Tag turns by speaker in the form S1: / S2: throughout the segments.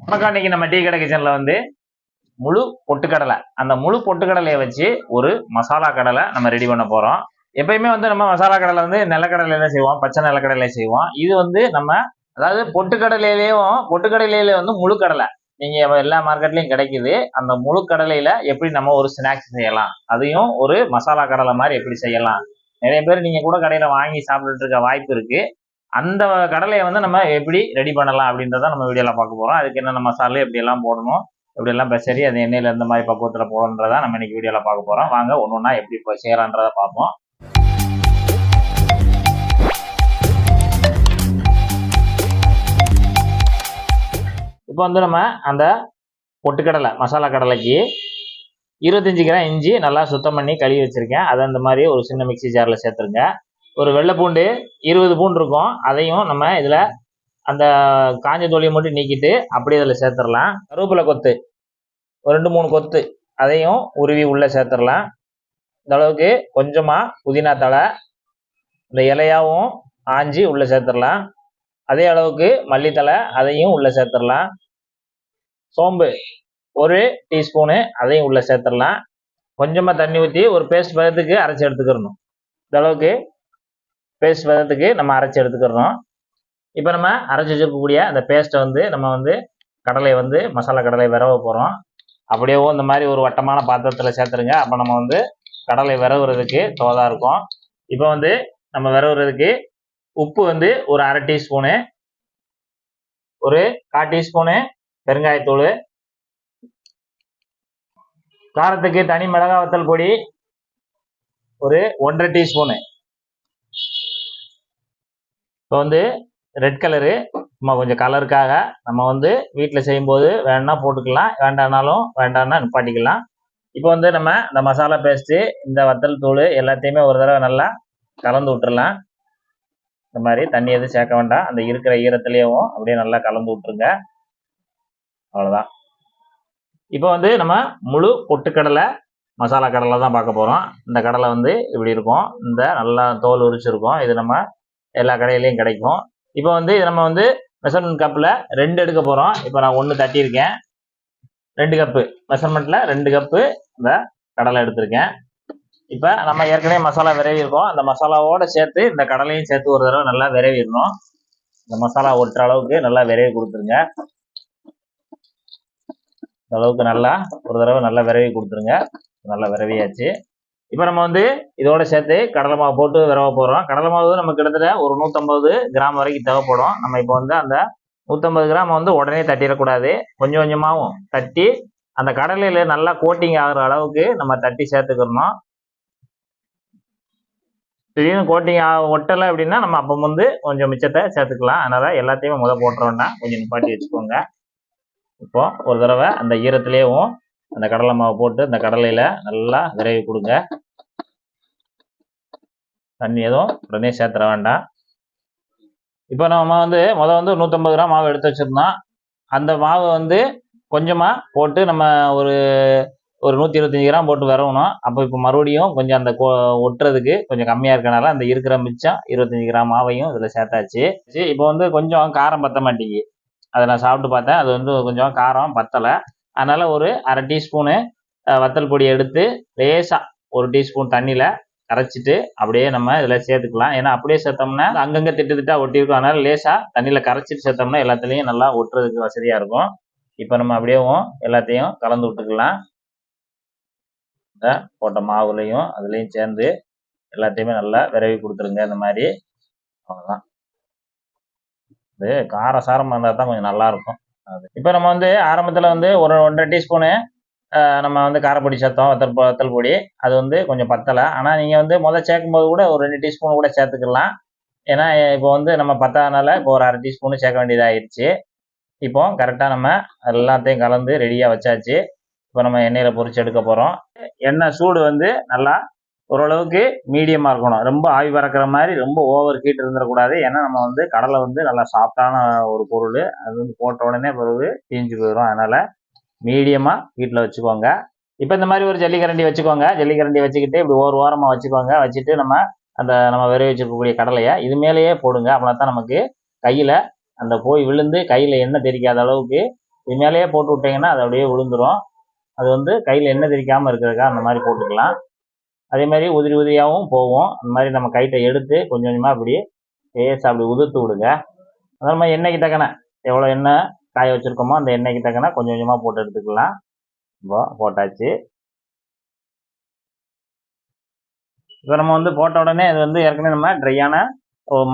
S1: வணக்கம் இன்னைக்கு நம்ம டீ கடை கிச்சன்ல வந்து முழு பொட்டுக்கடலை. அந்த முழு பொட்டுக்கடலையை வச்சு ஒரு மசாலா கடலை நம்ம ரெடி பண்ண போறோம். எப்பயுமே வந்து நம்ம மசாலா கடலை வந்து நிலக்கடலையில செய்வோம்? பச்சை நிலக்கடலையில செய்வோம். இது வந்து நம்ம அதாவது பொட்டுக்கடலையிலேயும் பொட்டுக்கடலையில வந்து முழு கடலை. நீங்க எல்லா மார்க்கெட்லயும் கிடைக்குது. அந்த முழு கடலையில எப்படி நம்ம ஒரு ஸ்நாக்ஸ் செய்யலாம்? அதையும் ஒரு மசாலா கடலை மாதிரி எப்படி செய்யலாம்? நிறைய பேர் நீங்க கூட கடையில வாங்கி சாப்பிட்டுட்டு இருக்க வாய்ப்பு இருக்கு. அந்த கடலையை வந்து நம்ம எப்படி ரெடி பண்ணலாம் அப்படின்றத நம்ம வீடியோவில் பார்க்க போகிறோம் அதுக்கு என்னென்ன மசாலா எப்படியெல்லாம் போடணும் எப்படியெல்லாம் பெசரி அது எண்ணெயில் எந்த மாதிரி பக்குவத்தில் போடணுன்றத நம்ம இன்னைக்கு வீடியோவில் பார்க்க போகிறோம் வாங்க ஒன்று ஒன்றா எப்படி இப்போ செய்யலான்றதை பார்ப்போம். இப்போ வந்து நம்ம அந்த பொட்டுக்கடலை மசாலா கடலைக்கு இருபத்தஞ்சி கிராம் இஞ்சி நல்லா சுத்தம் பண்ணி கழுவி வச்சுருக்கேன். அதை அந்த மாதிரி ஒரு சின்ன மிக்சி ஜாரில் சேர்த்துருங்க. ஒரு வெள்ளை பூண்டு இருபது பூண்டு இருக்கும். அதையும் நம்ம இதில் அந்த காஞ்ச தோலியை மட்டும் நீக்கிட்டு அப்படியே இதில் சேர்த்துடலாம். கருவேப்பிலை கொத்து. ஒரு ரெண்டு மூணு கொத்து. அதையும் உருவி உள்ளே சேர்த்துடலாம். இந்த அளவுக்கு கொஞ்சமாக புதினா தழை இந்த இலையாவும் ஆஞ்சி உள்ளே சேர்த்துடலாம். அதே அளவுக்கு மல்லித்தலை அதையும் உள்ளே சேர்த்துடலாம். சோம்பு ஒரு டீஸ்பூனு அதையும் உள்ளே சேர்த்துடலாம். கொஞ்சமாக தண்ணி ஊற்றி ஒரு பேஸ்ட் பதத்துக்கு அரைச்சி எடுத்துக்கிறணும் இந்த அளவுக்கு பேஸ்ட் பதத்துக்கு நம்ம அரைச்சி எடுத்துக்கிறோம். இப்போ நம்ம அரைச்சி வச்சிருக்கக்கூடிய அந்த பேஸ்ட்டை வந்து நம்ம வந்து கடலை வந்து மசாலா கடலை விரவ போகிறோம் அப்படியேவோ இந்த மாதிரி ஒரு வட்டமான பாத்திரத்தில் சேர்த்துருங்க. அப்போ நம்ம வந்து கடலை விரவுறதுக்கு தோதாக இருக்கும். இப்போ வந்து நம்ம விரவுறதுக்கு உப்பு வந்து ஒரு அரை டீஸ்பூனு ஒரு கால் டீஸ்பூனு பெருங்காயத்தூள் காரத்துக்கு தனி மிளகாய் வத்தல் பொடி ஒரு ஒன்றரை டீஸ்பூனு. இப்போ வந்து ரெட் கலரு நம்ம கொஞ்சம் கலருக்காக நம்ம வந்து வீட்டில் செய்யும்போது வேணும்னா போட்டுக்கலாம். வேண்டானாலும் வேண்டாம்னா நிப்பாட்டிக்கலாம். இப்போ வந்து நம்ம இந்த மசாலா பேஸ்ட்டு இந்த வத்தல் தூள் எல்லாத்தையுமே ஒரு தடவை நல்லா கலந்து விட்டுறலாம். இந்த மாதிரி தண்ணி எதுவும் சேர்க்க வேண்டாம். அந்த இருக்கிற ஈரத்துலேயும் அப்படியே நல்லா கலந்து விட்டுருங்க. அவ்வளோதான் இப்போ வந்து நம்ம முழு பொட்டுக்கடலை மசாலா கடலை தான் பார்க்க போகிறோம் இந்த கடலை வந்து இப்படி இருக்கும். இந்த நல்லா தோல் உரிச்சிருக்கும். இது நம்ம எல்லா கடையிலையும் கிடைக்கும். இப்போ வந்து நம்ம வந்து மெஷர்மெண்ட் கப்பில் ரெண்டு எடுக்க போகிறோம் இப்போ நான் ஒன்று தட்டியிருக்கேன். ரெண்டு கப்பு மெஷர்மெண்ட்டில் ரெண்டு கப்பு இந்த கடலை எடுத்திருக்கேன். இப்போ நம்ம ஏற்கனவே மசாலா விரைவிருக்கோம் அந்த மசாலாவோடு சேர்த்து இந்த கடலையும் சேர்த்து ஒரு தடவை நல்லா விரைவிடணும். இந்த மசாலா ஒட்டுற அளவுக்கு நல்லா விரைவி கொடுத்துருங்க. இந்த அளவுக்கு நல்லா ஒரு தடவை நல்லா விரைவி கொடுத்துருங்க. நல்லா விரைவியாச்சு. இப்போ நம்ம வந்து இதோட சேர்த்து கடலை மாவு போட்டு விரவ போகிறோம் கடலை மாவு நம்ம கிட்டத்தட்ட ஒரு நூற்றம்பது கிராம் வரைக்கும் தேவைப்படும். நம்ம இப்போ வந்து அந்த நூற்றம்பது கிராம் வந்து உடனே தட்டிடக்கூடாது. கொஞ்சம் கொஞ்சமாகவும் தட்டி அந்த கடலையில் நல்லா கோட்டிங் ஆகிற அளவுக்கு நம்ம தட்டி சேர்த்துக்கிறணும் திடீர்னு கோட்டிங் ஒட்டலை அப்படின்னா நம்ம அப்போ வந்து கொஞ்சம் மிச்சத்தை சேர்த்துக்கலாம். அதனால் எல்லாத்தையுமே முத போட்டுறோன்னா கொஞ்சம் நிப்பாட்டி வச்சுக்கோங்க. இப்போ ஒரு தடவை அந்த ஈரத்துலேயும் அந்த கடலை மாவு போட்டு அந்த கடலையில் நல்லா விரைவி கொடுங்க. தண்ணி எதுவும் உடனே சேர்த்துற வேண்டாம். இப்போ நம்ம வந்து முதல் வந்து நூற்றம்பது கிராம் மாவு எடுத்து வச்சுருந்தோம். அந்த மாவு வந்து கொஞ்சமாக போட்டு நம்ம ஒரு ஒரு நூற்றி இருபத்தஞ்சி கிராம் போட்டு வரவணும் அப்போ இப்போ மறுபடியும் கொஞ்சம் அந்த ஒட்டுறதுக்கு கொஞ்சம் கம்மியாக இருக்கனால அந்த இருக்கிற மிச்சம் இருபத்தஞ்சி கிராம் மாவையும் இதில் சேர்த்தாச்சு. இப்போ வந்து கொஞ்சம் காரம் பற்ற மாட்டேங்கி அதை நான் சாப்பிட்டு பார்த்தேன். அது வந்து கொஞ்சம் காரம் பத்தலை. அதனால் ஒரு அரை டீஸ்பூனு வத்தல் பொடி எடுத்து லேசாக ஒரு டீஸ்பூன் தண்ணியில் கரைச்சிட்டு அப்படியே நம்ம இதில் சேர்த்துக்கலாம். ஏன்னா அப்படியே சேர்த்தோம்னா அங்கங்கே திட்டு திட்டா ஒட்டியிருக்கும். அதனால் லேசாக தண்ணியில் கரைச்சிட்டு சேர்த்தோம்னா எல்லாத்துலேயும் நல்லா ஒட்டுறதுக்கு வசதியாக இருக்கும். இப்போ நம்ம அப்படியேவும் எல்லாத்தையும் கலந்து விட்டுக்கலாம். இந்த போட்ட மாவுலையும் அதுலேயும் சேர்ந்து எல்லாத்தையுமே நல்லா விரவி கொடுத்துருங்க. இந்த மாதிரி. அவ்வளோதான் இது காரசாரமாக இருந்தால் தான் கொஞ்சம் நல்லாயிருக்கும் இப்போ நம்ம வந்து ஆரம்பத்தில் வந்து ஒரு ஒன்றரை டீஸ்பூனு நம்ம வந்து காரப்பொடி சேர்த்தோம் வத்தல் வத்தல் பொடி. அது வந்து கொஞ்சம் பத்தலை. ஆனால் நீங்கள் வந்து முதல் சேர்க்கும்போது கூட ஒரு ரெண்டு டீஸ்பூன் கூட சேர்த்துக்கலாம். ஏன்னா இப்போ வந்து நம்ம பத்தாதனால இப்போ ஒரு அரை டீஸ்பூனு சேர்க்க வேண்டியதாகிடுச்சு இப்போ கரெக்டாக நம்ம எல்லாத்தையும் கலந்து ரெடியாக வச்சாச்சு. இப்போ நம்ம எண்ணெயில் பொறிச்சு எடுக்க போகிறோம் எண்ணெய் சூடு வந்து நல்லா ஓரளவுக்கு மீடியமாக இருக்கணும். ரொம்ப ஆவி பறக்கிற மாதிரி ரொம்ப ஓவர் ஹீட் இருந்துடக்கூடாது. ஏன்னா நம்ம வந்து கடலை வந்து நல்லா சாஃப்டான ஒரு பொருள். அது வந்து போட்ட உடனே பிறகு தீஞ்சு போயிடும் அதனால் மீடியமாக வீட்டில் வச்சுக்கோங்க. இப்போ இந்த மாதிரி ஒரு ஜல்லிக்கரண்டி வச்சுக்கோங்க. ஜல்லிக்கரண்டி வச்சுக்கிட்டு இப்படி ஒரு வாரமாக வச்சுக்கோங்க. வச்சுட்டு நம்ம அந்த நம்ம விரை வச்சுருக்கக்கூடிய கடலையை இது மேலேயே போடுங்க. அப்படின்னா தான் நமக்கு கையில் அந்த போய் விழுந்து கையில் எண்ணெய் தெரிக்காத அளவுக்கு இது மேலேயே போட்டு விட்டிங்கன்னா அது அப்படியே விழுந்துடும் அது வந்து கையில் எண்ணெய் தெரிக்காமல் இருக்கிறதுக்காக அந்த மாதிரி போட்டுக்கலாம். அதே மாதிரி உதிரி உதிரியாகவும் போகும். அந்த மாதிரி நம்ம கைட்டை எடுத்து கொஞ்சம் கொஞ்சமாக அப்படி லேசாக அப்படி உதிர்த்து விடுங்க. அதே மாதிரி எண்ணெய்க்கு தக்கன எவ்வளோ எண்ணெய் காய வச்சுருக்கோமோ அந்த எண்ணெய்க்கு தக்கன கொஞ்சம் கொஞ்சமாக போட்டு எடுத்துக்கலாம். இப்போ போட்டாச்சு. இப்போ நம்ம வந்து போட்ட உடனே அது வந்து ஏற்கனவே நம்ம ட்ரையான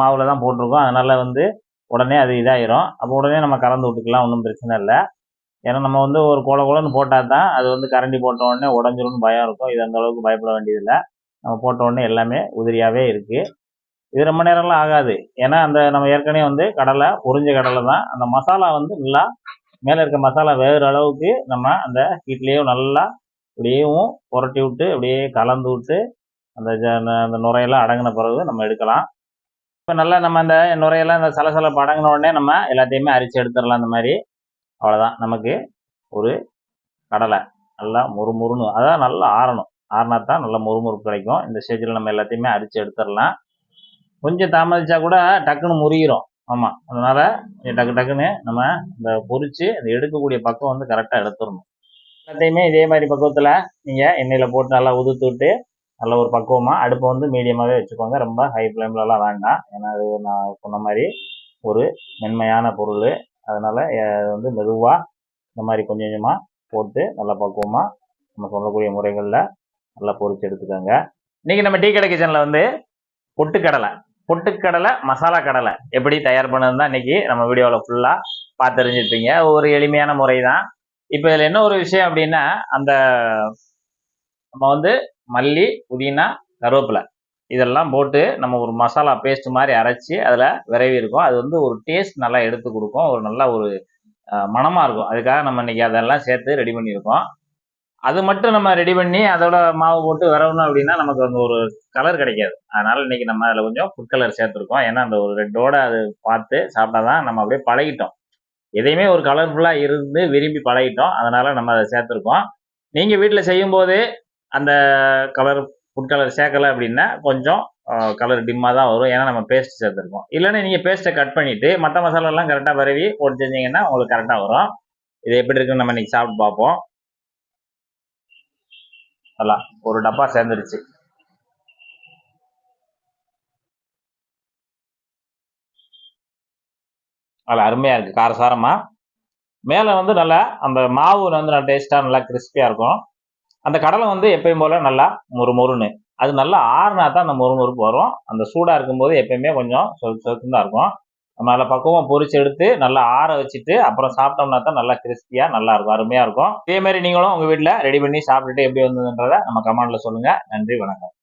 S1: மாவில் தான் போட்டிருக்கோம். அதனால் வந்து உடனே அது இதாயிரும். அப்போ உடனே நம்ம கலந்து விட்டுக்கலாம். ஒன்றும் பிரச்சனை இல்லை. ஏன்னா நம்ம வந்து ஒரு குல கோலன்னு போட்டால் தான் அது வந்து கரண்டி போட்ட உடனே உடஞ்சிரும்னு பயம் இருக்கும். இது அந்த அளவுக்கு பயப்பட வேண்டியதில்லை. நம்ம போட்ட உடனே எல்லாமே உதிரியாகவே இருக்குது இது ரொம்ப நேரம்லாம் ஆகாது. ஏன்னா அந்த நம்ம ஏற்கனவே வந்து கடலை உறிஞ்ச கடலை தான். அந்த மசாலா வந்து நல்லா மேலே இருக்க மசாலா வேறு அளவுக்கு நம்ம அந்த ஹீட்லேயும் நல்லா அப்படியேவும் புரட்டி விட்டு அப்படியே கலந்து விட்டு அந்த ஜ- அந்த நுரையெல்லாம் அடங்கின பிறகு நம்ம எடுக்கலாம். இப்போ நல்லா நம்ம அந்த நுரையெல்லாம் அந்த சலசலப்பு அடங்கின உடனே நம்ம எல்லாத்தையுமே அரிச்சு எடுத்துடலாம் அந்த மாதிரி. அவ்வளோதான் நமக்கு ஒரு கடலை நல்லா முறுமுறுன்னு அதான் நல்லா ஆறணும். ஆறினா தான் நல்லா முறுமுறுப்பு கிடைக்கும். இந்த ஸ்டேஜில் நம்ம எல்லாத்தையுமே அரிச்சு எடுத்துடலாம். கொஞ்சம் தாமதிச்சா கூட டக்குன்னு முறிகிறோம் ஆமாம் அதனால டக்கு டக்குன்னு நம்ம இந்த பொறிச்சு அந்த எடுக்கக்கூடிய பக்கம் வந்து கரெக்டாக எடுத்துடணும். எல்லாத்தையுமே இதே மாதிரி பக்குவத்தில் நீங்கள் எண்ணெயில் போட்டு நல்லா உதுத்து விட்டு நல்ல ஒரு பக்குவமாக அடுப்பை வந்து மீடியமாகவே வச்சுக்கோங்க. ரொம்ப ஹை ஃப்ளேம்லலாம் வேண்டாம். ஏன்னா அது நான் சொன்ன மாதிரி ஒரு மென்மையான பொருள். அதனால் வந்து மெதுவாக இந்த மாதிரி கொஞ்சம் கொஞ்சமாக போட்டு நல்லா பக்குவமாக நம்ம சொல்லக்கூடிய முறைகளில் நல்லா பொறிச்சு எடுத்துக்கோங்க. இன்றைக்கி நம்ம டீ கடை கிச்சனில் வந்து பொட்டுக்கடலை பொட்டுக்கடலை மசாலா கடலை எப்படி தயார் பண்ணது தான் இன்றைக்கி நம்ம வீடியோவில் ஃபுல்லாக பார்த்து தெரிஞ்சிருப்பீங்க ஒரு எளிமையான முறை தான் இப்போ இதில் என்ன ஒரு விஷயம் அப்படின்னா அந்த நம்ம வந்து மல்லி புதினா கருவேப்பிலை இதெல்லாம் போட்டு நம்ம ஒரு மசாலா பேஸ்ட் மாதிரி அரைச்சி அதில் விரைவி இருக்கும். அது வந்து ஒரு டேஸ்ட் நல்லா எடுத்து கொடுக்கும். ஒரு நல்ல ஒரு மனமாக இருக்கும். அதுக்காக நம்ம இன்னைக்கு அதெல்லாம் சேர்த்து ரெடி பண்ணியிருக்கோம். அது மட்டும் நம்ம ரெடி பண்ணி அதோட மாவு போட்டு வரணும் அப்படின்னா நமக்கு அந்த ஒரு கலர் கிடைக்காது. அதனால் இன்னைக்கு நம்ம அதில் கொஞ்சம் ஃபுட் கலர் சேர்த்துருக்கோம். ஏன்னா அந்த ஒரு ரெட்டோட அது பார்த்து சாப்பிட்டா தான் நம்ம அப்படியே பழகிட்டோம். எதையுமே ஒரு கலர்ஃபுல்லாக இருந்து விரும்பி பழகிட்டோம். அதனால் நம்ம அதை சேர்த்துருக்கோம். நீங்கள் வீட்டில் செய்யும்போது அந்த கலர் ஃபுட் கலர் சேர்க்கல அப்படின்னா கொஞ்சம் கலர் டிம்மாக தான் வரும். ஏன்னா நம்ம பேஸ்ட் சேர்த்துருக்கோம். இல்லைன்னா நீங்கள் பேஸ்ட்டை கட் பண்ணிவிட்டு மற்ற மசாலாலாம் கரெக்டாக பரவி போட்டு செஞ்சீங்கன்னா உங்களுக்கு கரெக்டாக வரும். இது எப்படி இருக்குன்னு நம்ம இன்றைக்கி சாப்பிட்டு பார்ப்போம். நல்லா ஒரு டப்பா சேர்ந்துருச்சு. நல்லா அருமையாக இருக்குது காரசாரமாக மேலே வந்து நல்லா அந்த மாவு வந்து நல்லா டேஸ்ட்டாக நல்லா கிறிஸ்பியாக இருக்கும். அந்த கடலை வந்து எப்பயும் போல் நல்லா மொறு மொறுன்னு. அது நல்லா ஆறுனா தான் அந்த மொறுமொறுப்பு வரும். அந்த சூடாக இருக்கும்போது எப்பயுமே கொஞ்சம் சொத்து சொலுக்குன்னு தான் இருக்கும். நம்ம நல்லா பக்குவமாக பொறிச்சு எடுத்து நல்லா ஆற வச்சுட்டு அப்புறம் சாப்பிட்டோம்னா தான் நல்லா கிறிஸ்பியாக நல்லா இருக்கும் அருமையாக இருக்கும். இதேமாரி நீங்களும் உங்கள் வீட்டில் ரெடி பண்ணி சாப்பிட்டுட்டு எப்படி வந்ததுன்றதை நம்ம கமெண்டில் சொல்லுங்கள் நன்றி வணக்கம்.